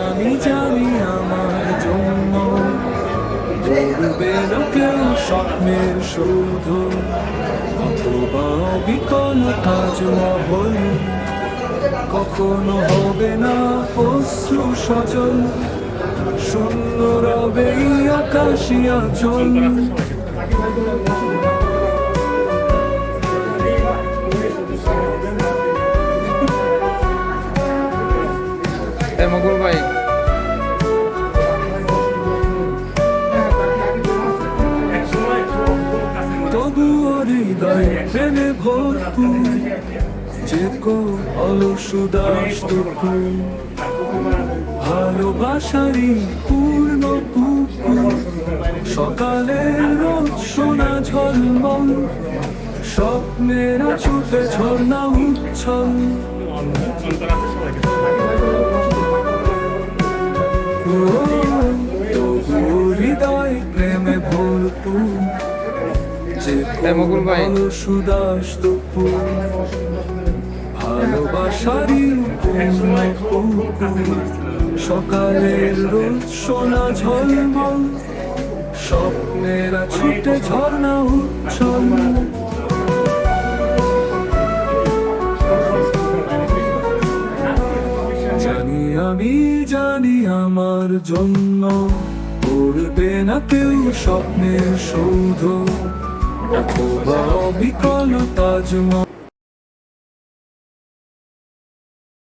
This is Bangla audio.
আমি জানি আমার জন্য গড়বে না কেউ স্বপ্নের শুধ অথবা বিকল তাজমহল কখনো হবে না অশ্রু সজল এই আকাশিয়া চল মকুল ভাই। তবুও হৃদয় প্রেমে ভরপুর যে কো অলসুদাস্তু ভালোবাসারই পূর্ণ সকালের রোদ সোনা ঝলমল স্বপ্নেরা ছুটে ঝর্ণা উচ্ছল। হৃদয় প্রেমে ভরপুর যে এ মকুল ভাই। সুদাস্তু ভালোবাসারই পূর্ণ সকালের রোদ সোনা ঝলমল, স্বপ্নেরা ছুটে ঝর্ণা উচ্ছল। জানি আমি, জানি আমার জন্য করবে না কেউ স্বপ্নের সৌধ, অথবা বিকল তাজমহল।